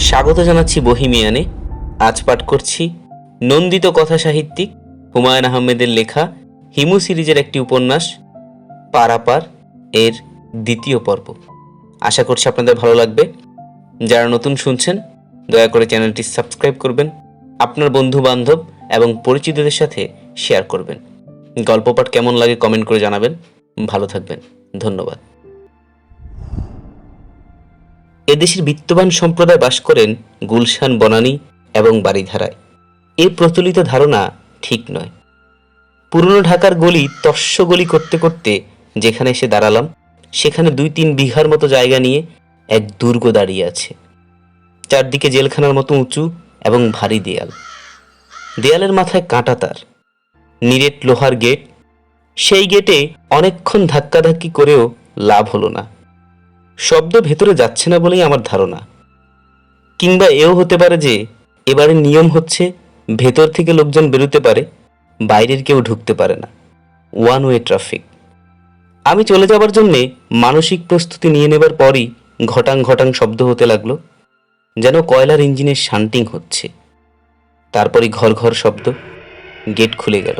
স্বাগত জানাচ্ছি বহিমিয়ানে। আজ পাঠ করছি নন্দিত কথা সাহিত্যিক হুমায়ুন আহমেদের লেখা হিমু সিরিজের একটি উপন্যাস, পারাপার এর দ্বিতীয় পর্ব। আশা করছি আপনাদের ভালো লাগবে। যারা নতুন শুনছেন, দয়া করে চ্যানেলটি সাবস্ক্রাইব করবেন, আপনার বন্ধু বান্ধব এবং পরিচিতদের সাথে শেয়ার করবেন। গল্প পাঠ কেমন লাগে কমেন্ট করে জানাবেন। ভালো থাকবেন। ধন্যবাদ। এদেশের বিত্তবান সম্প্রদায় বাস করেন গুলশান, বনানী এবং বাড়িধারায় এ প্রচলিত ধারণা ঠিক নয়। পুরনো ঢাকার গলি তস্য গলি করতে করতে যেখানে এসে দাঁড়ালাম, সেখানে দুই তিন বিঘার মতো জায়গা নিয়ে এক দুর্গ দাঁড়িয়ে আছে। চারদিকে জেলখানার মতো উঁচু এবং ভারী দেয়াল। দেয়ালের মাথায় কাঁটা তার। নিরেট লোহার গেট। সেই গেটে অনেকক্ষণ ধাক্কাধাক্কি করেও লাভ হলো না। শব্দ ভেতরে যাচ্ছে না বলেই আমার ধারণা। কিংবা এও হতে পারে যে এবারে নিয়ম হচ্ছে, ভেতর থেকে লোকজন বেরোতে পারে, বাইরের কেউ ঢুকতে পারে না। ওয়ান ওয়ে ট্রাফিক আমি চলে যাবার জন্যে মানসিক প্রস্তুতি নিয়ে নেবার পরই ঘটাং ঘটাং শব্দ হতে লাগল, যেন কয়লার ইঞ্জিনের শান্টিং হচ্ছে। তারপরই ঘর ঘর শব্দ, গেট খুলে গেল।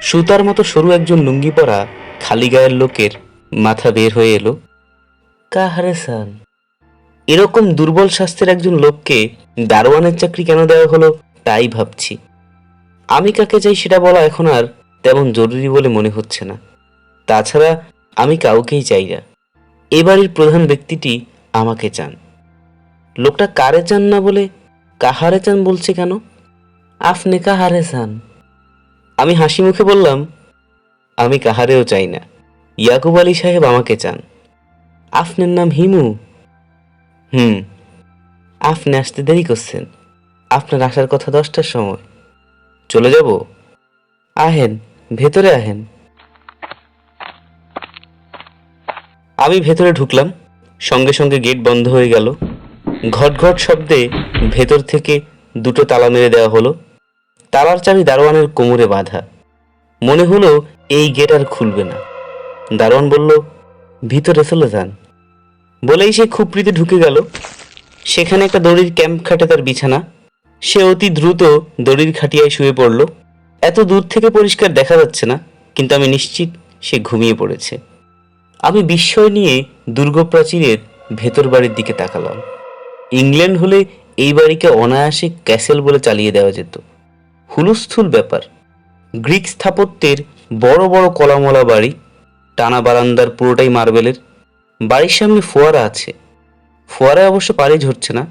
সুতার মতো সরু একজন লুঙ্গি পরা খালি গায়ের লোকের মাথা বের হয়ে এলো। কাহারে সান এরকম দুর্বল স্বাস্থ্যের একজন লোককে দারোয়ানের চাকরি কেন দেওয়া হলো, তাই ভাবছি। আমি কাকে চাই সেটা বলা এখন আর তেমন জরুরি বলে মনে হচ্ছে না। তাছাড়া আমি কাউকেই চাই না। এ বাড়ির প্রধান ব্যক্তিটি আমাকে চান। লোকটা কারে চান না বলে কাহারে চান বলছে কেন? আপনি কাহারে চান? আমি হাসি মুখে বললাম, আমি কাহারেও চাই না। ইয়াকুব আলী সাহেব আমাকে চান। আপনার নাম হিমু। হুম। আপনি আসতে দেরি করছেন। আপনার আসার কথা দশটার সময়। চলে যাব? আহেন, ভেতরে আহেন। আমি ভেতরে ঢুকলাম। সঙ্গে সঙ্গে গেট বন্ধ হয়ে গেল। ঘট ঘট শব্দে ভেতর থেকে দুটো তালা মেরে দেওয়া হলো। তালার চাবি দারোয়ানের কোমরে বাঁধা। মনে হলো এই গেট আর খুলবে না। দারোয়ান বলল ভিতরে চলে যান। বলেই সে খুপড়িতে ঢুকে গেল। সেখানে একটা দড়ির ক্যাম্প খাটে তার বিছানা। সে অতি দ্রুত দড়ির খাটিয়ায় শুয়ে পড়ল। এত দূর থেকে পরিষ্কার দেখা যাচ্ছে না, কিন্তু আমি নিশ্চিত সে ঘুমিয়ে পড়েছে। আমি বিস্ময় নিয়ে দুর্গ প্রাচীরের ভেতর বাড়ির দিকে তাকালাম। ইংল্যান্ড হলে এই বাড়িকে অনায়াসে ক্যাসেল বলে চালিয়ে দেওয়া যেত। হুলস্থুল ব্যাপার। গ্রিক স্থাপত্যের বড় বড় কলামলা বাড়ি টানা বারান্দার পুরোটাই মার্বেলের। বাড়ির সামনে ফোয়ারা আছে। ফোয়ারায় অবশ্য পানি ঝরছে না।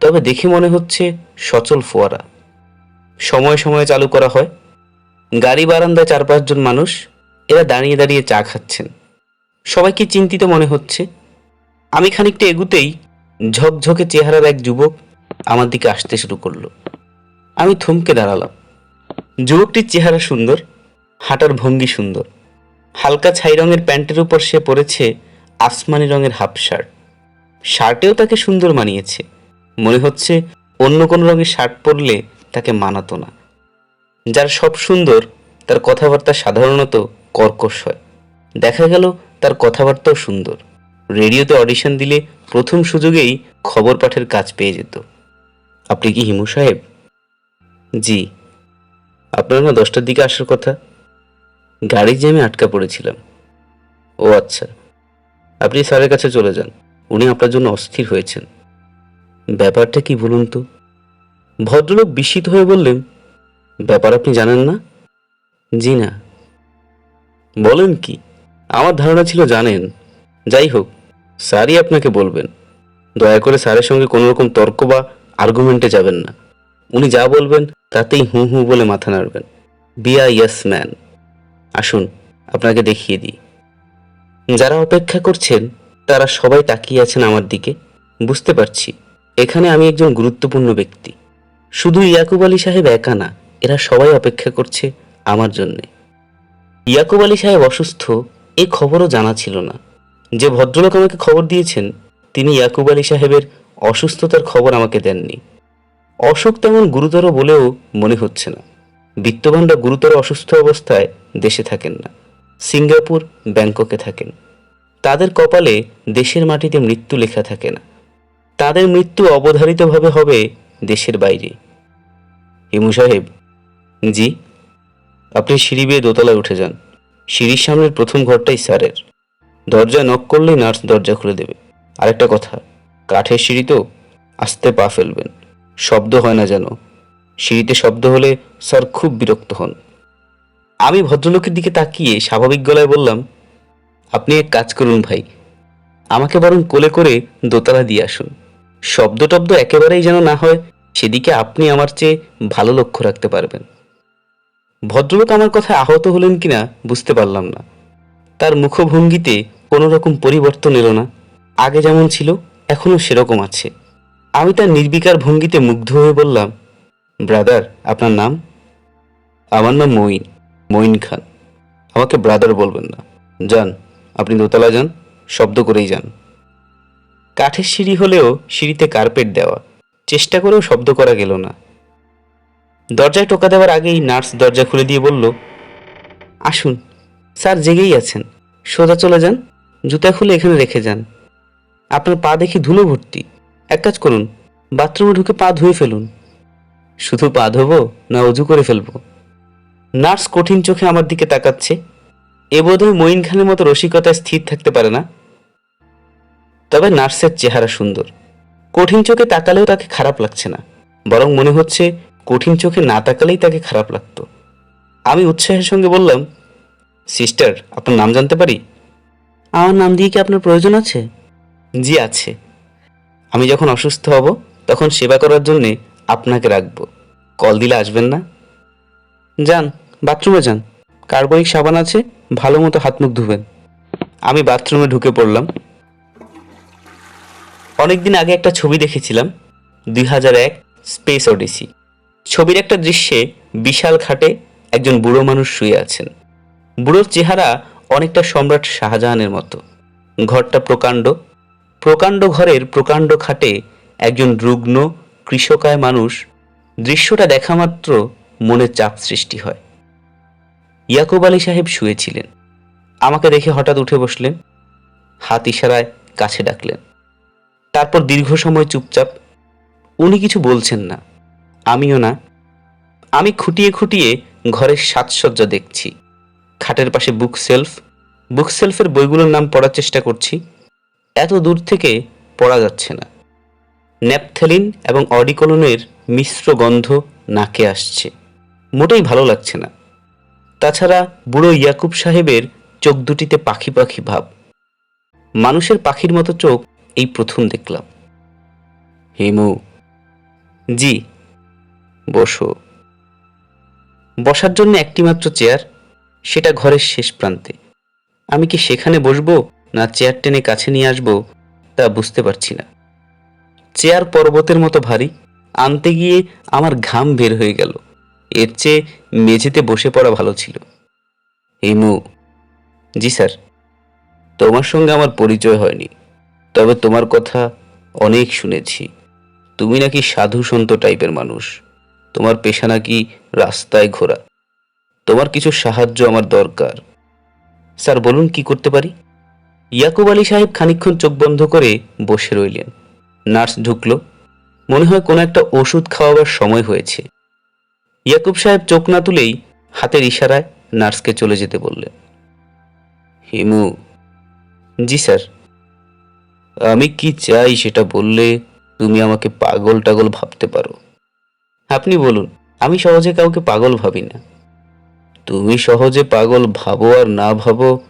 তবে দেখে মনে হচ্ছে সচল ফোয়ারা। সময় সময়ে চালু করা হয়। গাড়ি বারান্দায় চার পাঁচজন মানুষ এরা দাঁড়িয়ে দাঁড়িয়ে চা খাচ্ছেন। সবাইকে চিন্তিত মনে হচ্ছে। আমি খানিকটা এগুতেই ঝকঝকে চেহারার এক যুবক আমার দিকে আসতে শুরু করল। আমি থমকে দাঁড়ালাম। যুবকটির চেহারা সুন্দর, হাঁটার ভঙ্গি সুন্দর। হালকা ছাই রঙের প্যান্টের উপর সে পরেছে আসমানি রঙের হাফ শার্ট। শার্টেও তাকে সুন্দর মানিয়েছে। মনে হচ্ছে অন্য কোনো রঙের শার্ট পরলে তাকে মানাতো না। যার সব সুন্দর, তার কথাবার্তা সাধারণত কর্কশ হয়। দেখা গেল তার কথাবার্তাও সুন্দর। রেডিওতে অডিশন দিলে প্রথম সুযোগেই খবর পাঠের কাজ পেয়ে যেত। আপনি কি হিমু সাহেব? জি। আপনার না দশটার দিকে আসার কথা। গাড়ি জ্যামে আটকা পড়েছিলাম। ও আচ্ছা আপনি স্যারের কাছে চলে যান। উনি আপনার জন্য অস্থির হয়েছেন। ব্যাপারটা কি বলুন তো? ভদ্রলোক বিস্মিত হয়ে বললেন, ব্যাপার আপনি জানেন না? জি না। বলেন কি, আমার ধারণা ছিল জানেন। যাই হোক, স্যারই আপনাকে বলবেন। দয়া করে স্যারের সঙ্গে কোনো রকম তর্ক বা আর্গুমেন্টে যাবেন না। উনি যা বলবেন তাতেই হু হু বলে মাথা নাড়বেন। বিয়া ইয়েস ম্যান আসুন, আপনাকে দেখিয়ে দিই। যারা অপেক্ষা করছেন, তারা সবাই তাকিয়ে আছেন আমার দিকে। বুঝতে পারছি, এখানে আমি একজন গুরুত্বপূর্ণ ব্যক্তি। শুধু ইয়াকুব আলী সাহেব একা না, এরা সবাই অপেক্ষা করছে আমার জন্যে। ইয়াকুব আলী সাহেব অসুস্থ, এ খবরও জানা ছিল না। যে ভদ্রলোক আমাকে খবর দিয়েছেন, তিনি ইয়াকুব আলী সাহেবের অসুস্থতার খবর আমাকে দেননি। অসুখ তেমন গুরুতর বলেও মনে হচ্ছে না। বিত্তবানরা গুরুতর অসুস্থ অবস্থায় দেশে থাকেন না। সিঙ্গাপুর, ব্যাংককে থাকেন। তাদের কপালে দেশের মাটিতে মৃত্যু লেখা থাকে না। তাদের মৃত্যু অবধারিতভাবে হবে দেশের বাইরে। হিমু সাহেব, জি, আপনি সিঁড়ি বেয়ে দোতলায় উঠে যান। সিঁড়ির সামনের প্রথম ঘরটাই স্যারের। দরজায় নক করলেই নার্স দরজা খুলে দেবে। আরেকটা কথা, কাঠের সিঁড়ি তো আস্তে পা ফেলবেন। শব্দ হয় না যেন। সিঁড়িতে শব্দ হলে স্যার খুব বিরক্ত হন। আমি ভদ্রলোকের দিকে তাকিয়ে স্বাভাবিক গলায় বললাম, আপনি এক কাজ করুন ভাই, আমাকে বরং কোলে করে দোতলা দিয়ে আসুন। শব্দ টব্দ একেবারেই যেন না হয়, সেদিকে আপনি আমার চেয়ে ভালো লক্ষ্য রাখতে পারবেন। ভদ্রলোক আমার কথায় আহত হলেন কিনা বুঝতে পারলাম না। তার মুখভঙ্গিতে কোনো রকম পরিবর্তন এলো না। আগে যেমন ছিল এখনও সেরকম আছে। আমি তার নির্বিকার ভঙ্গিতে মুগ্ধ হয়ে বললাম ব্রাদার আপনার নাম? আমার নাম মঈন মঈন খান। আমাকে ব্রাদার বলবেন না। যান, আপনি দোতলা যান, শব্দ করেই যান। কাঠের সিঁড়ি হলেও সিঁড়িতে কার্পেট দেওয়া। চেষ্টা করেও শব্দ করা গেল না। দরজায় টোকা দেওয়ার আগেই নার্স দরজা খুলে দিয়ে বলল, আসুন, স্যার জেগেই আছেন। সোজা চলে যান, জুতা খুলে এখানে রেখে যান। আপনার পা দেখি ধুলো ভর্তি। এক কাজ করুন, বাথরুমে ঢুকে পা ধুয়ে ফেলুন। শুধু পা ধোবো না অজু করে ফেলব। নার্স কঠিন চোখে আমার দিকে তাকাচ্ছে। এ বোধহয় মঈন খানের মতো রসিকতায় স্থির থাকতে পারে না। তবে নার্সের চেহারা সুন্দর। কঠিন চোখে তাকালেও তাকে খারাপ লাগছে না। বরং মনে হচ্ছে কঠিন চোখে না তাকালেই তাকে খারাপ লাগতো। আমি উৎসাহের সঙ্গে বললাম সিস্টার আপনার নাম জানতে পারি? আমার নাম দিয়ে কি আপনার প্রয়োজন আছে? জি আছে। আমি যখন অসুস্থ হব তখন সেবা করার জন্যে আপনাকে রাখব। কল দিলে আসবেন না? যান, বাথরুমে যান। কার্বনিক সাবান আছে, ভালো মতো হাত মুখ ধুবেন। আমি বাথরুমে ঢুকে পড়লাম। অনেকদিন আগে একটা ছবি দেখেছিলাম, দুই হাজার এক স্পেস ওডিসি। ছবির একটা দৃশ্যে বিশাল খাটে একজন বুড়ো মানুষ শুয়ে আছেন। বুড়োর চেহারা অনেকটা সম্রাট শাহজাহানের মতো। ঘরটা প্রকাণ্ড। প্রকাণ্ড ঘরের প্রকাণ্ড খাটে একজন রুগ্ন কৃষকায় মানুষ দৃশ্যটা দেখা মাত্র মনে চাপ সৃষ্টি হয়। ইয়াকুব আলী সাহেব শুয়েছিলেন। আমাকে দেখে হঠাৎ উঠে বসলেন। হাত ইশারায় কাছে ডাকলেন। তারপর দীর্ঘ সময় চুপচাপ, উনি কিছু বলছেন না, আমিও না। আমি খুঁটিয়ে খুঁটিয়ে ঘরের সাজসজ্জা দেখছি। খাটের পাশে বুক সেলফ বুক সেলফের বইগুলোর নাম পড়ার চেষ্টা করছি। এত দূর থেকে পড়া যাচ্ছে না। ন্যাপথেলিন এবং অডিকোলনের মিশ্র গন্ধ নাকে আসছে। মোটেই ভালো লাগছে না। তাছাড়া বুড়ো ইয়াকুব সাহেবের চোখ দুটিতে পাখি পাখি ভাব। মানুষের পাখির মতো চোখ এই প্রথম দেখলাম। হিমু। জি। বসো। বসার জন্য একটিমাত্র চেয়ার, সেটা ঘরের শেষ প্রান্তে। আমি কি সেখানে বসবো না চেয়ার টেনে কাছে নিয়ে আসব তা বুঝতে পারছি না। চেয়ার পর্বতের মতো ভারী। আনতে গিয়ে আমার ঘাম বের হয়ে গেল। এর চেয়ে মেঝেতে বসে পড়া ভালো ছিল। হিমু জি স্যার। তোমার সঙ্গে আমার পরিচয় হয়নি। তবে তোমার কথা অনেক শুনেছি। তুমি নাকি সাধু সন্ত টাইপের মানুষ। তোমার পেশা নাকি রাস্তায় ঘোরা। তোমার কিছু সাহায্য আমার দরকার। স্যার, বলুন কি করতে পারি? ইয়াকুব আলী সাহেব খানিকক্ষণ চোখ বন্ধ করে বসে রইলেন। নার্স ঢুকলো। মনে হয় কোনো একটা ওষুধ খাওয়াবার সময় হয়েছে। ইয়াকুব সাহেব চোখ না তুলেই হাতের ইশারায় নার্সকে চলে যেতে বললেন। হিমু। জি, স্যার। আমি কি চাই সেটা বললে তুমি আমাকে পাগল টাগল ভাবতে পারো। আপনি বলুন, আমি সহজে কাউকে পাগল ভাবি না। তুমি সহজে পাগল ভাবো আর না ভাবো,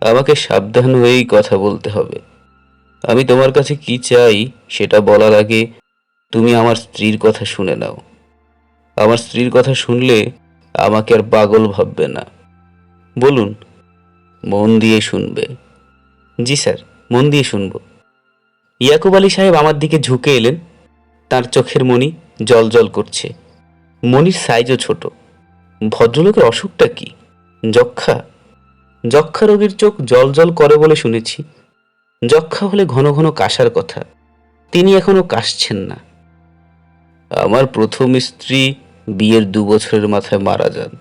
আমাকে সাবধান হয়েই কথা বলতে হবে। আমি তোমার কাছে কি চাই সেটা বলার আগে তুমি আমার স্ত্রীর কথা শুনে নাও। আমার স্ত্রীর কথা শুনলে আমাকে আর পাগল ভাববে না। বলুন, মন দিয়ে শুনবে। জি স্যার, মন দিয়ে শুনব। ইয়াকুব আলী সাহেব আমার দিকে ঝুঁকে এলেন। তার চোখের মণি জল জল করছে। মনির সাইজও ছোট। ভদ্রলোকের অসুখটা কি? যক্ষা। যক্ষা রোগীর চোখ জল জল করে বলে শুনেছি। যক্ষা হলে ঘন ঘন কাশার কথা। তিনি এখনও কাশছেন না। আমার প্রথম স্ত্রী বিয়ের দু বছরের মাথায় মারা যান।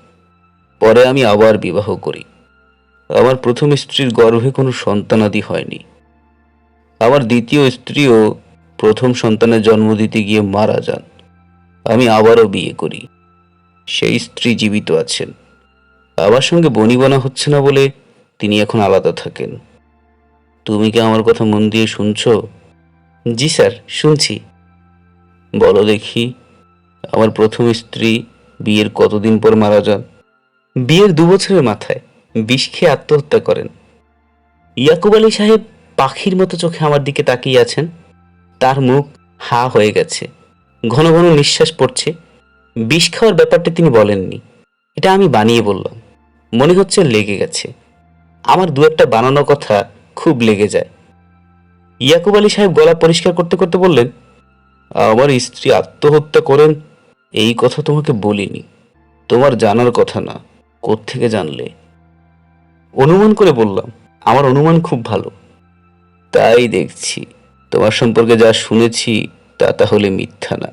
পরে আমি আবার বিবাহ করি। আমার প্রথম স্ত্রীর গর্ভে কোনো সন্তানাদি হয়নি। আমার দ্বিতীয় স্ত্রীও প্রথম সন্তানের জন্ম দিতে গিয়ে মারা যান। আমি আবারও বিয়ে করি। সেই স্ত্রী জীবিত আছেন। আমার সঙ্গে বনিবনা হচ্ছে না বলে তিনি এখন আলাদা থাকেন। তুমি কি আমার কথা মন দিয়ে শুনছো? জি স্যার, শুনছি। বলো দেখি, আমার প্রথম স্ত্রী বিয়ের কতদিন পর মারা যান? বিয়ের দু বছরের মাথায় বিষ খেয়ে আত্মহত্যা করেন। ইয়াকুব আলী সাহেব পাখির মতো চোখে আমার দিকে তাকিয়ে আছেন। তার মুখ হা হয়ে গেছে, ঘন ঘন নিঃশ্বাস পড়ছে। বিষ খাওয়ার ব্যাপারটা তিনি বলেননি, এটা আমি বানিয়ে বললাম। মনে হচ্ছে লেগে গেছে। আমার দু একটা বানানো কথা খুব লেগে যায়। ইয়াকুব আলী সাহেব গলা পরিষ্কার করতে করতে বললেন, আমার স্ত্রী আত্মহত্যা করেন, এই কথা তোমাকে বলিনি। তোমার জানার কথা না, কোত্থেকে জানলে? অনুমান করে বললাম, আমার অনুমান খুব ভালো। তাই দেখছি, তোমার সম্পর্কে যা শুনেছি, তা তাহলে মিথ্যা না।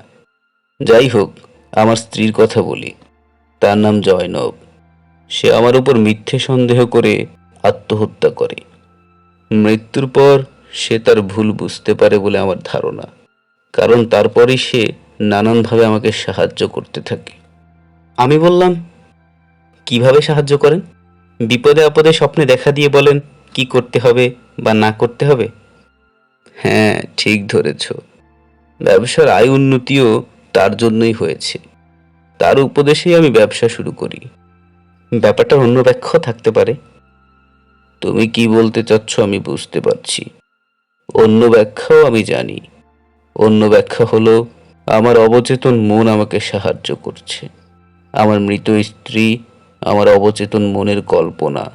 যাই হোক, আমার স্ত্রীর কথা বলি। তার নাম জয়নব। সে আমার উপর মিথ্যে সন্দেহ করে আত্মহত্যা করে। মৃত্যুর পর সে তার ভুল বুঝতে পারে বলে আমার ধারণা। কারণ তারপরই সে নানানভাবে আমাকে সাহায্য করতে থাকে। আমি বললাম, কীভাবে সাহায্য করেন? বিপদে আপদে স্বপ্নে দেখা দিয়ে বলেন কি করতে হবে বা না করতে হবে? হ্যাঁ ঠিক ধরেছ। ব্যবসার আয় উন্নতিও তার জন্যই হয়েছে। তার উপদেশেই আমি ব্যবসা শুরু করি। ব্যাপারটা অন্য ব্যাখ্যাও থাকতে পারে। তুমি কি বলতে চাচ্ছ আমি বুঝতে পারছি। অন্য ব্যাখ্যাও আমি জানি। অন্য ব্যাখ্যা হলো, আমার অবচেতন মন আমাকে সাহায্য করছে। আমার মৃত স্ত্রী আমার অবচেতন মনের কল্পনা।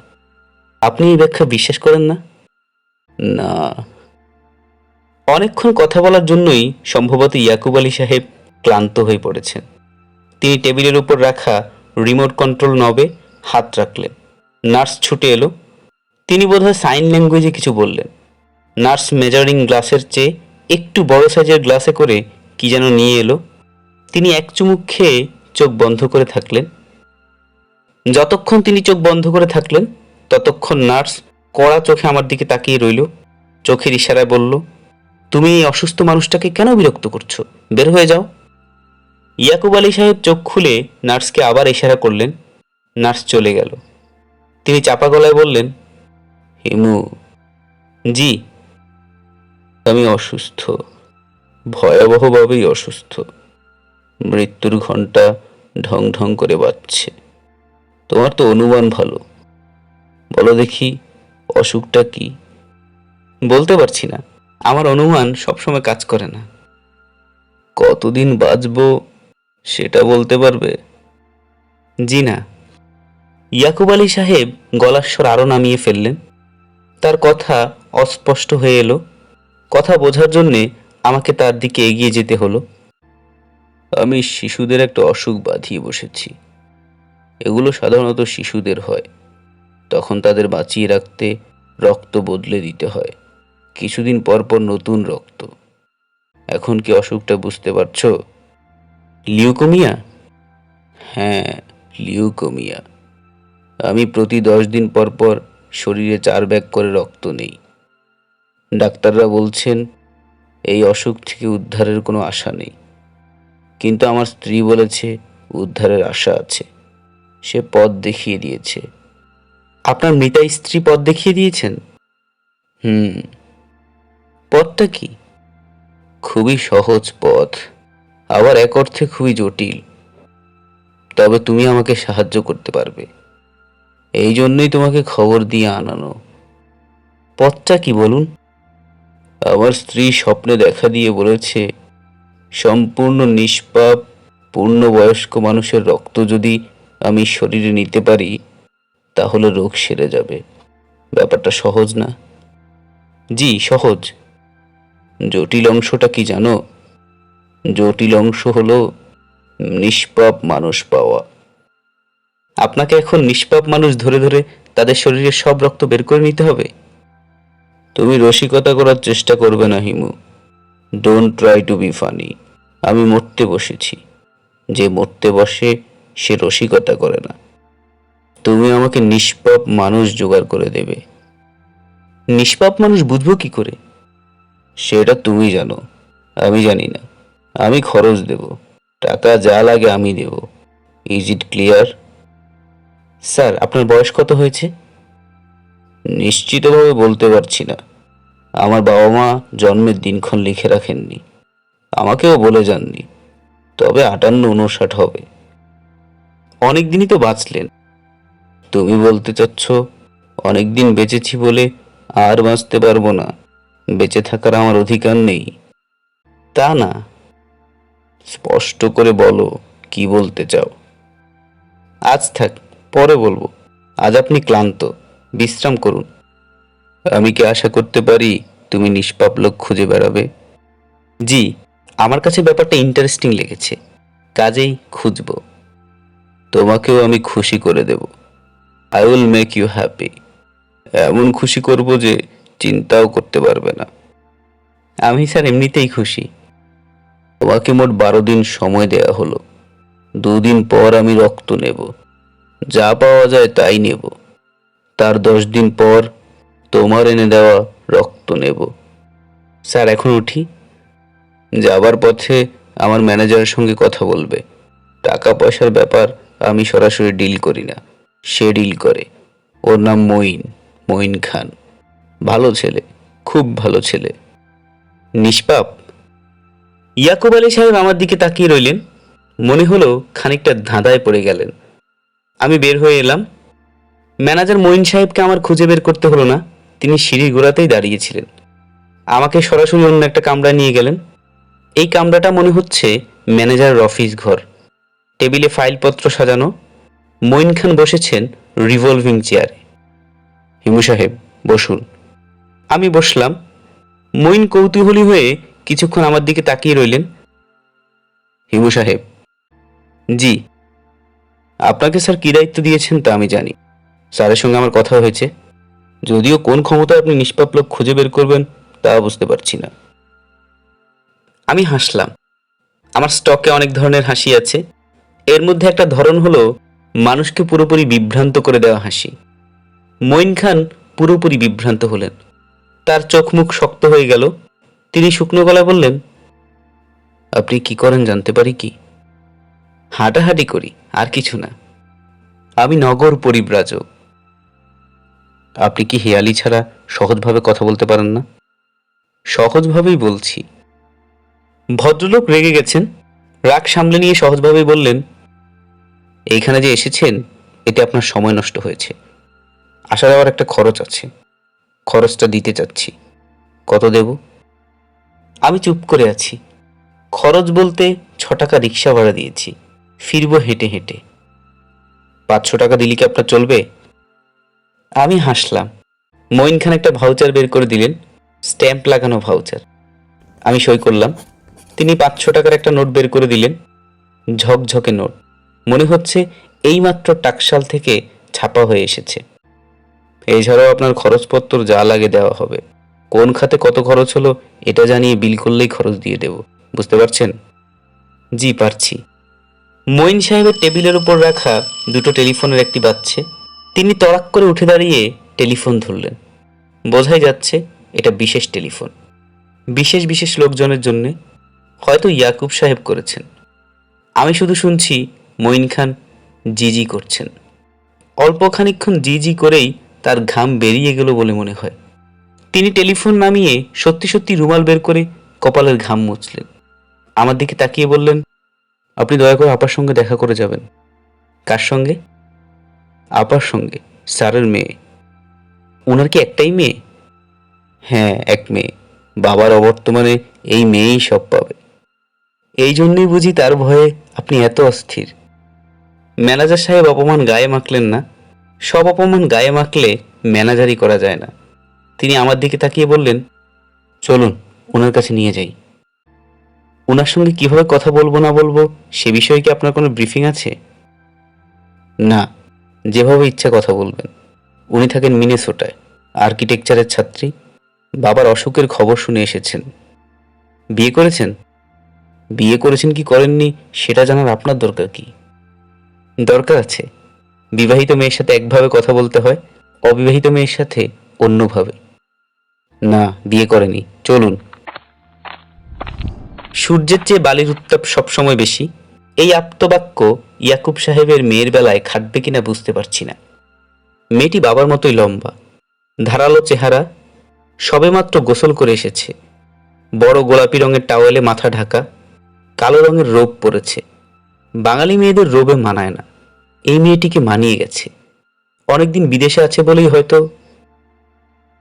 আপনি এই ব্যাখ্যা বিশ্বাস করেন না? না। অনেকক্ষণ কথা বলার জন্যই সম্ভবত ইয়াকুব আলী সাহেব ক্লান্ত হয়ে পড়েছেন। তিনি টেবিলের উপর রাখা রিমোট কন্ট্রোল নবে হাত রাখলেন। নার্স ছুটে এলো। তিনি বোধহয় সাইন ল্যাঙ্গুয়েজে কিছু বললেন। নার্স মেজারিং গ্লাসের চেয়ে একটু বড় সাইজের গ্লাসে করে কি যেন নিয়ে এলো। তিনি এক চুমুক খেয়ে চোখ বন্ধ করে থাকলেন। যতক্ষণ তিনি চোখ বন্ধ করে থাকলেন, ততক্ষণ নার্স কড়া চোখে আমার দিকে তাকিয়ে রইল। চোখের ইশারায় বলল, তুমি এই অসুস্থ মানুষটাকে কেন বিরক্ত করছ? বের হয়ে যাও। ইয়াকুব আলী সাহেব চোখ খুলে নার্সকে আবার ইশারা করলেন। নার্স চলে গেল। তিনি চাপা গলায় বললেন হিমু জি, আমি অসুস্থ, ভয়াবহভাবেই অসুস্থ। মৃত্যুর ঘণ্টা ঢং ঢং করে বাজছে। তোমার তো অনুমান ভালো। বলো দেখি, অসুখটা কি? বলতে পারছি না। আমার অনুমান সবসময় কাজ করে না। কতদিন বাঁচবো সেটা বলতে পারবে? জি না। ইয়াকুব আলী সাহেব গলার স্বর আরও নামিয়ে ফেললেন। তার কথা অস্পষ্ট হয়ে এলো। কথা বোঝার জন্যে আমাকে তার দিকে এগিয়ে যেতে হলো। আমি শিশুদের একটা অসুখ বাঁধিয়ে বসেছি। এগুলো সাধারণত শিশুদের হয়। তখন তাদের বাঁচিয়ে রাখতে রক্ত বদলে দিতে হয়। কিছুদিন পর পর নতুন রক্ত। এখন কি অসুখটা বুঝতে পারছ? লিউকোমিয়া? হ্যাঁ লিউকোমিয়া। আমি প্রতি দশ দিন পর পর শরীরে চার ব্যাগ করে রক্ত নেই। ডাক্তাররা বলছেন, এই অসুখ থেকে উদ্ধারের কোনো আশা নেই। কিন্তু আমার স্ত্রী বলেছে, উদ্ধারের আশা আছে। সে পথ দেখিয়ে দিয়েছে। আপনার মৃতা স্ত্রী পথ দেখিয়ে দিয়েছেন? হুম। পথটা কি? খুবই সহজ পথ। আবার এক অর্থে খুবই জটিল। তবে তুমি আমাকে সাহায্য করতে পারবে। এই জন্যই তোমাকে খবর দিয়ে আনানো। পথটা কি বলুন? আমার স্ত্রী স্বপ্নে দেখা দিয়ে বলেছে, সম্পূর্ণ নিষ্পাপ, পূর্ণবয়স্ক মানুষের রক্ত যদি আমি শরীরে নিতে পারি, তাহলে রোগ সেরে যাবে। ব্যাপারটা সহজ না? জি, সহজ। জটিল অংশটা কি জানো? জটিল অংশ হলো নিষ্পাপ মানুষ পাওয়া। আপনাকে এখন নিষ্পাপ মানুষ ধরে ধরে তাদের শরীরের সব রক্ত বের করে নিতে হবে। তুমি রসিকতা করার চেষ্টা করবে না Himu. Don't try to be funny আমি মরতে বসেছি। যে মরতে বসে সে রসিকতা করে না। তুমি আমাকে নিষ্পাপ মানুষ জোগাড় করে দেবে। নিষ্পাপ মানুষ বুঝব কি করে? সেটা তুমি জানো। আমি জানি না। আমি খরচ দেব। টাকা যা লাগে আমি দেব। ইজ ইট ক্লিয়ার স্যার, আপনার বয়স কত হয়েছে? নিশ্চিতভাবে বলতে পারছি না। আমার বাবা মা জন্মের দিনক্ষণ লিখে রাখেননি। আমাকেও বলে যাননি। তবে আটান্ন উনষাট হবে। অনেক দিনই তো বাঁচলেন। তুমি বলতে চাচ্ছ অনেক দিন বেঁচেছি বলে আর বাঁচতে পারব না। বেঁচে থাকার আমার অধিকার নেই। তা না। স্পষ্ট করে বলো, কি বলতে চাও? আজ থাক। পরে বলব, আজ আপনি ক্লান্ত, বিশ্রাম করুন। আমি কি আশা করতে পারি তুমি নিষ্পাপ লোক খুঁজে বেড়াবে? জি, আমার কাছে ব্যাপারটা ইন্টারেস্টিং লেগেছে, কাজেই খুঁজব। তোমাকেও আমি খুশি করে দেব। I will make you happy এমন খুশি করব যে চিন্তাও করতে পারবে না। আমি স্যার এমনিতেই খুশি। তোমাকে মোট বারো দিন সময় দেয়া হলো। দুদিন পর আমি রক্ত নেব। যা পাওয়া যায় তাই নেব। তার দশ দিন পর তোমার এনে দেওয়া রক্ত নেব। স্যার, এখন উঠি। যাবার পথে আমার ম্যানেজারের সঙ্গে কথা বলবে। টাকা পয়সার ব্যাপার আমি সরাসরি ডিল করি না। সে ডিল করে। ওর নাম মঈন মঈন খান। ভালো ছেলে, খুব ভালো ছেলে। নিষ্পাপ। ইয়াকুব আলী সাহেব আমার দিকে তাকিয়ে রইলেন। মনে হলো খানিকটা ধাঁধায় পড়ে গেলেন। আমি বের হয়ে এলাম। ম্যানেজার মঈন সাহেবকে আমার খুঁজে বের করতে হলো না। তিনি সিঁড়ি গোড়াতেই দাঁড়িয়েছিলেন। আমাকে সরাসরি অন্য একটা কামরা নিয়ে গেলেন। এই কামরাটা মনে হচ্ছে ম্যানেজারের অফিস ঘর। টেবিলে ফাইলপত্র সাজানো। মঈন খান বসেছেন রিভলভিং চেয়ারে। হিমু সাহেব, বসুন। আমি বসলাম। মঈন কৌতূহলী হয়ে কিছুক্ষণ আমার দিকে তাকিয়ে রইলেন। হিমু সাহেব, জি। আপনাকে স্যার কী দায়িত্ব দিয়েছেন তা আমি জানি। স্যারের সঙ্গে আমার কথা হয়েছে। যদিও কোন ক্ষমতায় আপনি নিষ্পাপ লোক খুঁজে বের করবেন তা বুঝতে পারছি না। আমি হাসলাম। আমার স্টকে অনেক ধরনের হাসি আছে। এর মধ্যে একটা ধরন হলো, মানুষকে পুরোপুরি বিভ্রান্ত করে দেওয়া হাসি। মঈন খান পুরোপুরি বিভ্রান্ত হলেন। তার চোখ মুখ শক্ত হয়ে গেল। তিনি শুকনো গলায় বললেন, আপনি কি করেন জানতে পারি কি? হাঁটাহাঁটি করি, আর কিছু না। আমি নগর পরিব্রাজক। আপনি কি হেয়ালি ছাড়া সহজভাবে কথা বলতে পারেন না? সহজভাবেই বলছি। ভদ্রলোক রেগে গেছেন, রাগ সামলে নিয়ে সহজভাবেই বললেন, এইখানে যে এসেছেন, এতে আপনার সময় নষ্ট হয়েছে। আসা যাওয়ার একটা খরচ আছে। খরচটা দিতে চাচ্ছি। কত দেব? আমি চুপ করে আছি। খরচ বলতে ছ টাকা রিক্সা ভাড়া দিয়েছি। ফিরবো হেঁটে হেঁটে। পাঁচশো টাকা দিলে কি আপনার চলবে? আমি হাসলাম। মঈন খান একটা ভাউচার বের করে দিলেন স্ট্যাম্প লাগানো ভাউচার আমি সই করলাম। তিনি পাঁচশো টাকার একটা নোট বের করে দিলেন, ঝকঝকে নোট মনে হচ্ছে এইমাত্র টাকশাল থেকে ছাপা হয়ে এসেছে। এছাড়াও আপনার খরচপত্র যা লাগে দেওয়া হবে। কোন খাতে কত খরচ হলো, এটা জানিয়ে বিল করলেই খরচ দিয়ে দেব। বুঝতে পারছেন? জি, পারছি। মঈন সাহেবের টেবিলের উপর রাখা দুটো টেলিফোনের একটি বাজছে তিনি তড়াক করে উঠে দাঁড়িয়ে টেলিফোন ধরলেন। বোঝাই যাচ্ছে এটা বিশেষ টেলিফোন। বিশেষ বিশেষ লোকজনের জন্যে হয়তো ইয়াকুব সাহেব করেছেন। আমি শুধু শুনছি মঈন খান জিজি করছেন। অল্প খানিকক্ষণ জিজি করেই তার ঘাম বেরিয়ে গেল বলে মনে হয়। তিনি টেলিফোন নামিয়ে সত্যি সত্যি রুমাল বের করে কপালের ঘাম মুছলেন। আমার দিকে তাকিয়ে বললেন আপনি দয়া করে আপার সঙ্গে দেখা করে যাবেন। কার সঙ্গে? আপার সঙ্গে, স্যারের মেয়ে। ওনার কি একটাই মেয়ে? হ্যাঁ এক মেয়ে। বাবার অবর্তমানে এই মেয়েই সব পাবে। এই জন্যই বুঝি তার ভয়ে আপনি এত অস্থির। ম্যানেজার সাহেব অপমান গায়ে মাখলেন না। সব অপমান গায়ে মাখলে ম্যানেজারই করা যায় না। তিনি আমার দিকে তাকিয়ে বললেন, চলুন ওনার কাছে নিয়ে যাই। ওনার সঙ্গে কীভাবে কথা বলব না বলব, সে বিষয়ে কি আপনার কোনো ব্রিফিং আছে? না, যেভাবে ইচ্ছা কথা বলবেন। উনি থাকেন মিনেসোটায়, আর্কিটেকচারের ছাত্রী। বাবার অসুখের খবর শুনে এসেছেন। বিয়ে করেছেন? বিয়ে করেছেন কি করেননি, সেটা জানার আপনার দরকার কি? দরকার আছে। বিবাহিত মেয়ের সাথে একভাবে কথা বলতে হয়, অবিবাহিত মেয়ের সাথে অন্যভাবে। না, বিয়ে করেনি। চলুন সূর্যের চেয়ে বালির উত্তাপ সবসময় বেশি। এই আপ্তবাক্য ইয়াকুব সাহেবের মেয়ের বেলায় খাটবে কিনা বুঝতে পারছি না। মেয়েটি বাবার মতোই লম্বা, ধারালো চেহারা, সবেমাত্র গোসল করে এসেছে। বড় গোলাপি রঙের টাওয়েলে মাথা ঢাকা, কালো রঙের রোগ পড়েছে বাঙালি মেয়েদের রোবে মানায় না, এই মেয়েটিকে মানিয়ে গেছে। অনেকদিন বিদেশে আছে বলেই হয়তো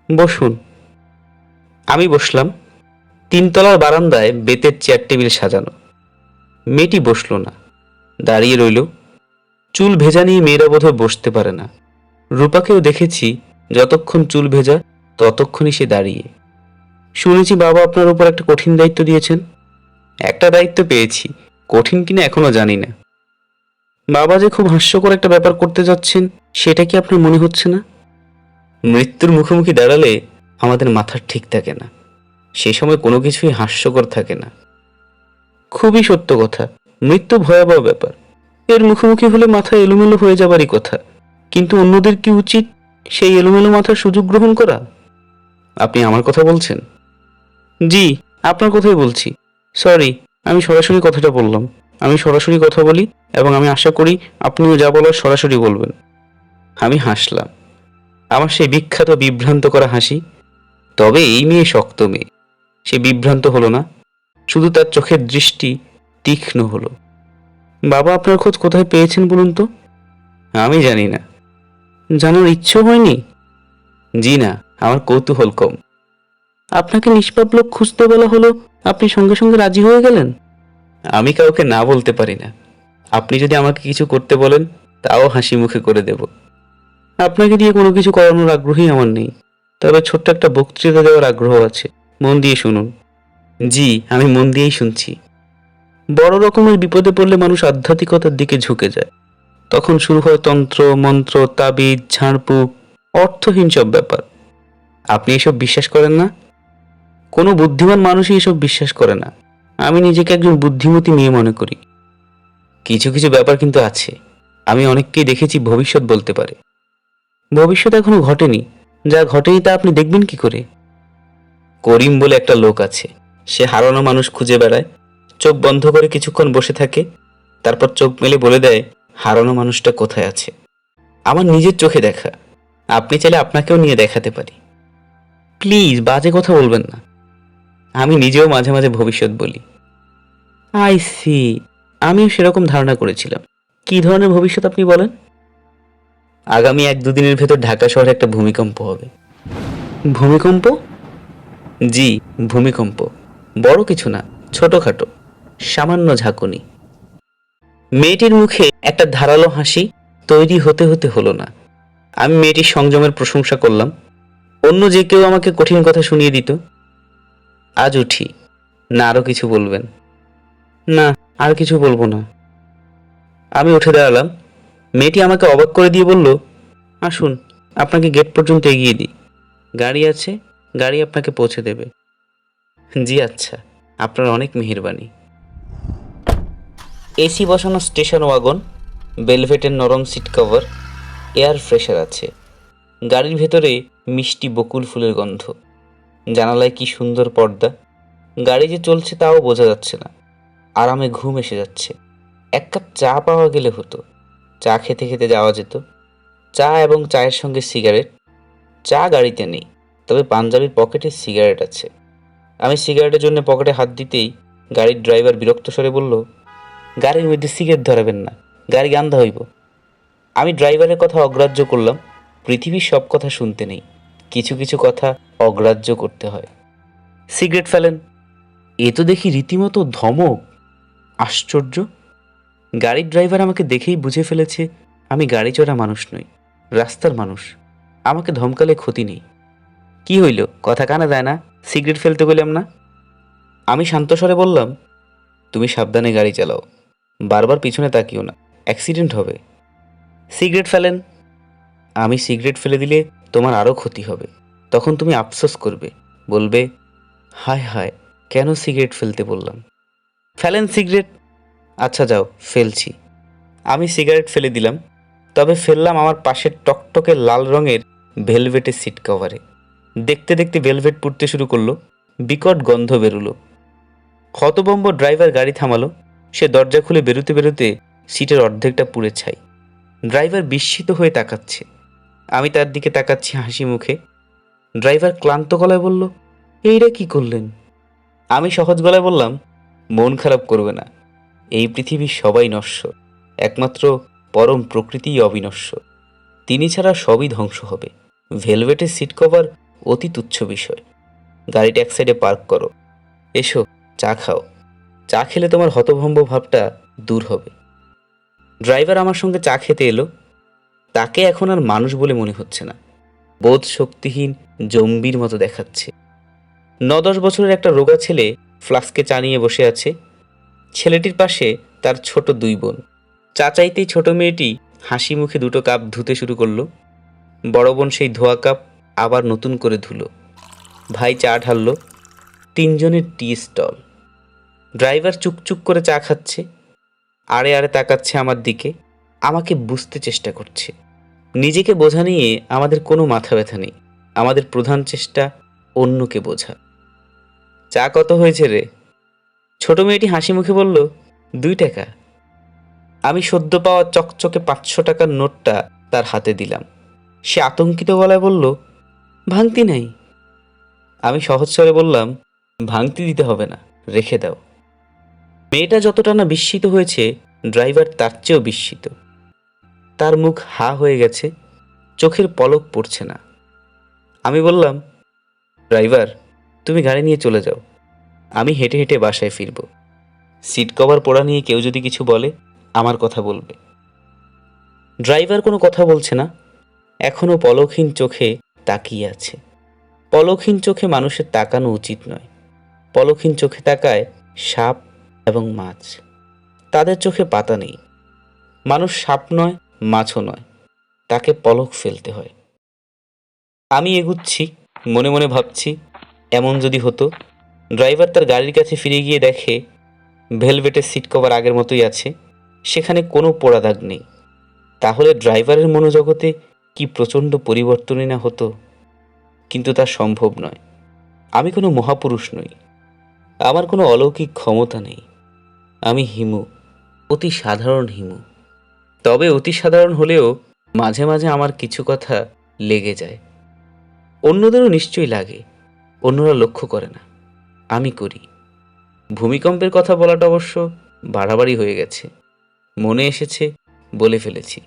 বসুন। আমি বসলাম। তিনতলার বারান্দায় বেতের চেয়ার টেবিল সাজানো। মেয়েটি বসল না, দাঁড়িয়ে রইল। চুল ভেজা নিয়ে মেয়েরা বোধহয় বসতে পারে না। রূপাকেও দেখেছি, যতক্ষণ চুল ভেজা, ততক্ষণই সে দাঁড়িয়ে। শুনেছি বাবা আপনার উপর একটা কঠিন দায়িত্ব দিয়েছেন। একটা দায়িত্ব পেয়েছি, কঠিন কিনা এখনও জানি না। বাবা যে খুব হাস্যকর একটা ব্যাপার করতে যাচ্ছেন, সেটা কি আপনার মনে হচ্ছে না? মৃত্যুর মুখোমুখি দাঁড়ালে আমাদের মাথার ঠিক থাকে না। সেই সময় কোনো কিছুই হাস্যকর থাকে না। খুবই সত্য কথা। মৃত্যু ভয়াবহ ব্যাপার। এর মুখোমুখি হলে মাথা এলোমেলো হয়ে যাবারই কথা। কিন্তু অন্যদের কি উচিত সেই এলোমেলো মাথার সুযোগ গ্রহণ করা? আপনি আমার কথা বলছেন? জি, আপনার কথাই বলছি। সরি, আমি সরাসরি কথাটা বললাম। আমি সরাসরি কথা বলি এবং আমি আশা করি আপনিও যা বলার সরাসরি বলবেন। আমি হাসলাম। আমার সেই বিখ্যাত বিভ্রান্ত করা হাসি। তবে এই মেয়ে শক্ত মেয়ে। সে বিভ্রান্ত হলো না। শুধু তার চোখের দৃষ্টি তীক্ষ্ণ হলো। বাবা, আপনার খোঁজ কোথায় পেয়েছেন বলুন তো? আমি জানি না। জানার ইচ্ছেও হয়নি? জি না, আমার কৌতূহল কম। আপনাকে নিষ্পাপ লোক খুঁজতে বলা হলো, আপনি সঙ্গে সঙ্গে রাজি হয়ে গেলেন? আমি কাউকে না বলতে পারি না। আপনি যদি আমাকে কিছু করতে বলেন, তাও হাসি মুখে করে দেব। আপনাকে দিয়ে কোনো কিছু করানোর আগ্রহই আমার নেই। তবে ছোট্ট একটা বক্তৃতা দেওয়ার আগ্রহ আছে। মন দিয়ে শুনুন। জি, আমি মন দিয়েই শুনছি। বড় রকমের বিপদে পড়লে মানুষ আধ্যাত্মিকতার দিকে ঝুঁকে যায়। তখন শুরু হয় তন্ত্র, মন্ত্র, তাবিজ, ঝাড়ফুঁক, অর্থহীন সব ব্যাপার। আপনি এসব বিশ্বাস করেন না? কোনো বুদ্ধিমান মানুষই এসব বিশ্বাস করে না। আমি নিজেকে একজন বুদ্ধিমতী মেয়ে মনে করি। কিছু কিছু ব্যাপার কিন্তু আছে। আমি অনেককেই দেখেছি ভবিষ্যৎ বলতে পারে। ভবিষ্যৎ এখনও ঘটেনি। যা ঘটেনি তা আপনি দেখবেন কি করে? করিম বলে একটা লোক আছে। সে হারানো মানুষ খুঁজে বেড়ায়। চোখ বন্ধ করে কিছুক্ষণ বসে থাকে। তারপর চোখ মেলে বলে দেয়, হারানো মানুষটা কোথায় আছে? আমার নিজের চোখে দেখা। আপনি চাইলে আপনাকেও নিয়ে দেখাতে পারি। প্লিজ, বাজে কথা বলবেন না। আমি নিজেও মাঝে মাঝে ভবিষ্যৎ বলি। আই সি, আমিও সেরকম ধারণা করেছিলাম। কি ধরনের ভবিষ্যৎ আপনি বলেন? আগামী এক দুদিনের ভেতর ঢাকা শহরে একটা ভূমিকম্প হবে। ভূমিকম্প? জি, ভূমিকম্প। বড় কিছু না, ছোটখাটো। সামান্য ঝাঁকুনি। মেয়েটির মুখে একটা ধারালো হাসি তৈরি হতে হতে হলো না। আমি মেয়েটির সংযমের প্রশংসা করলাম। অন্য যে কেউ আমাকে কঠিন কথা শুনিয়ে দিত। আজ উঠি। না আরও কিছু বলবেন? না, আর কিছু বলব না। আমি উঠে দাঁড়ালাম। মেয়েটি আমাকে অবাক করে দিয়ে বলল, আসুন, আপনাকে গেট পর্যন্ত এগিয়ে দিই। গাড়ি আছে গাড়ি আপনাকে পৌঁছে দেবে। জি আচ্ছা আপনার অনেক মেহেরবানি। এসি বসানো স্টেশন ওয়াগন, বেলভেটের নরম সিট কভার, এয়ার ফ্রেশার আছে। গাড়ির ভেতরে মিষ্টি বকুল ফুলের গন্ধ। জানালায় কি সুন্দর পর্দা। গাড়ি যে চলছে তাও বোঝা যাচ্ছে না। আরামে ঘুম এসে যাচ্ছে। এক কাপ চা পাওয়া গেলে হতো। চা খেতে খেতে যাওয়া যেত। চা এবং চায়ের সঙ্গে সিগারেট। চা গাড়িতে নেই। তবে পাঞ্জাবির পকেটে সিগারেট আছে। আমি সিগারেটের জন্য পকেটে হাত দিতেই গাড়ির ড্রাইভার বিরক্ত স্বরে বলল, গাড়ির মধ্যে সিগারেট ধরাবেন না, গাড়ি গান্ধা হইব। আমি ড্রাইভারের কথা অগ্রাহ্য করলাম, পৃথিবীর সব কথা শুনতে নেই, কিছু কিছু কথা অগ্রাহ্য করতে হয়। সিগারেট ফেলেন? এ তো দেখি রীতিমতো ধমক। আশ্চর্য? গাড়ির ড্রাইভার আমাকে দেখেই বুঝে ফেলেছে, আমি গাড়ি চড়া মানুষ নই, রাস্তার মানুষ। আমাকে ধমকালে ক্ষতি নেই। কি হইল? কথা কানা যায় না। সিগারেট ফেলতে বললাম না। আমি শান্তস্বরে বললাম, তুমি সাবধানে গাড়ি চালাও। বারবার পিছনে তাকিও না। অ্যাক্সিডেন্ট হবে। সিগারেট ফেলেন। আমি সিগারেট ফেলে দিলে তোমার আরও ক্ষতি হবে। তখন তুমি আফসোস করবে। বলবে, হায় হায়, কেন সিগারেট ফেলতে বললাম? ফেলেন সিগারেট? আচ্ছা যাও, ফেলছি। আমি সিগারেট ফেলে দিলাম। তবে ফেললাম আমার পাশের টকটকে লাল রঙের ভেলভেটের সিট কভারে। দেখতে দেখতে ভেলভেট পুড়তে শুরু করল, বিকট গন্ধ বেরুলো। হতবম্ব ড্রাইভার গাড়ি থামালো, সে দরজা খুলে বেরোতে বেরোতে সিটের অর্ধেকটা পুড়ে ছাই। ড্রাইভার বিস্মিত হয়ে তাকাচ্ছে। আমি তার দিকে তাকাচ্ছি হাসি মুখে। ড্রাইভার ক্লান্ত গলায় বলল এইটা কি করলেন? আমি সহজ গলায় বললাম, মন খারাপ করবে না। এই পৃথিবীর সবাই নশ্বর, একমাত্র পরম প্রকৃতিই অবিনশ্বর। তিনি ছাড়া সবই ধ্বংস হবে। ভেলভেটের সিট কভার অতি তুচ্ছ বিষয়। গাড়িটা এক সাইডে পার্ক করো। এসো, চা খাও। চা খেলে তোমার হতভম্ব ভাবটা দূর হবে। ড্রাইভার আমার সঙ্গে চা খেতে এলো। তাকে এখন আর মানুষ বলে মনে হচ্ছে না। বোধ শক্তিহীন জম্বির মতো দেখাচ্ছে। ন দশ বছরের একটা রোগা ছেলে ফ্লাস্কে চা নিয়ে বসে আছে। ছেলেটির পাশে তার ছোট দুই বোন। চা চাইতেই ছোট মেয়েটি হাসি মুখে দুটো কাপ ধুতে শুরু করল। বড় বোন সেই ধোয়া কাপ আবার নতুন করে ধুলো। ভাই চা ঢাললো। তিনজনের টি স্টল। ড্রাইভার চুকচুক করে চা খাচ্ছে। আড়ে আড়ে তাকাচ্ছে আমার দিকে। আমাকে বুঝতে চেষ্টা করছে। নিজেকে বোঝা নিয়ে আমাদের কোনো মাথা ব্যথা নেই। আমাদের প্রধান চেষ্টা অন্যকে বোঝা। চা কত হয়েছে রে? ছোট মেয়েটি হাসি মুখে বলল, দুই টাকা। আমি সদ্য পাওয়া চকচকে পাঁচশো টাকার নোটটা তার হাতে দিলাম। সে আতঙ্কিত গলায় বলল ভাঙতি নাই। আমি সহজ স্বরে বললাম, ভাঙতি দিতে হবে না, রেখে দাও। মেয়েটা যতটা না বিস্মিত হয়েছে, ড্রাইভার তার চেয়েও বিস্মিত। তার মুখ হা হয়ে গেছে, চোখের পলক পড়ছে না। আমি বললাম, ড্রাইভার, তুমি গাড়ি নিয়ে চলে যাও। আমি হেঁটে হেঁটে বাসায় ফিরব। সিট কভার পড়া নিয়ে কেউ যদি কিছু বলে, আমার কথা বলবে। ড্রাইভার কোনো কথা বলছে না। এখনও পলকহীন চোখে তাকিয়ে আছে। পলকহীন চোখে মানুষের তাকানো উচিত নয়। পলকহীন চোখে তাকায় সাপ এবং মাছ। তাদের চোখে পাতা নেই। মানুষ সাপ নয়, মাছও নয়। তাকে পলক ফেলতে হয়। আমি এগুচ্ছি, মনে মনে ভাবছি, এমন যদি হতো। ড্রাইভার তার গাড়ির কাছে ফিরে গিয়ে দেখে ভেলভেটের সিট কভার আগের মতোই আছে, সেখানে কোনো পোড়া দাগ নেই। তাহলে ড্রাইভারের মনোজগতে কি প্রচণ্ড পরিবর্তনই না হতো? কিন্তু তা সম্ভব নয়। আমি কোনো মহাপুরুষ নই। আমার কোনো অলৌকিক ক্ষমতা নেই। আমি হিমু, অতি সাধারণ হিমু। তবে অতি সাধারণ হলেও মাঝে মাঝে আমার কিছু কথা লেগে যায়। অন্যদেরও নিশ্চয়ই লাগে, অন্যরা লক্ষ্য করে না। আমি করি। ভূমিকম্পের কথা বলাটা অবশ্য বাড়াবাড়ি হয়ে গেছে। মনে এসেছে বলে ফেলেছি।